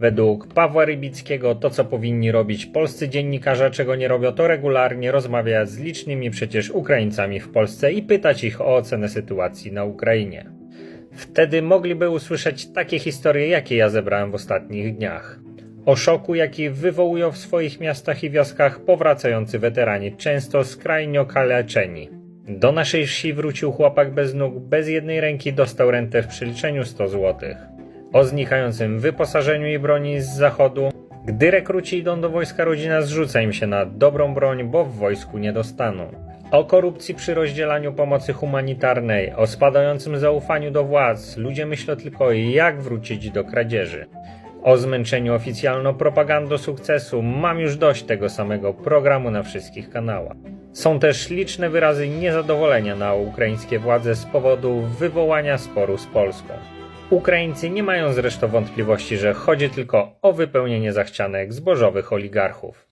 Według Pawła Rybickiego to, co powinni robić polscy dziennikarze, czego nie robią, to regularnie rozmawiać z licznymi przecież Ukraińcami w Polsce i pytać ich o ocenę sytuacji na Ukrainie. Wtedy mogliby usłyszeć takie historie, jakie ja zebrałem w ostatnich dniach. O szoku, jaki wywołują w swoich miastach i wioskach powracający weterani, często skrajnie okaleczeni. Do naszej wsi wrócił chłopak bez nóg, bez jednej ręki dostał rentę w przeliczeniu 100 zł. O znikającym wyposażeniu i broni z zachodu. Gdy rekruci idą do wojska, rodzina zrzuca im się na dobrą broń, bo w wojsku nie dostaną. O korupcji przy rozdzielaniu pomocy humanitarnej, o spadającym zaufaniu do władz, ludzie myślą tylko jak wrócić do kradzieży. O zmęczeniu oficjalną propagandą sukcesu mam już dość tego samego programu na wszystkich kanałach. Są też liczne wyrazy niezadowolenia na ukraińskie władze z powodu wywołania sporu z Polską. Ukraińcy nie mają zresztą wątpliwości, że chodzi tylko o wypełnienie zachcianek zbożowych oligarchów.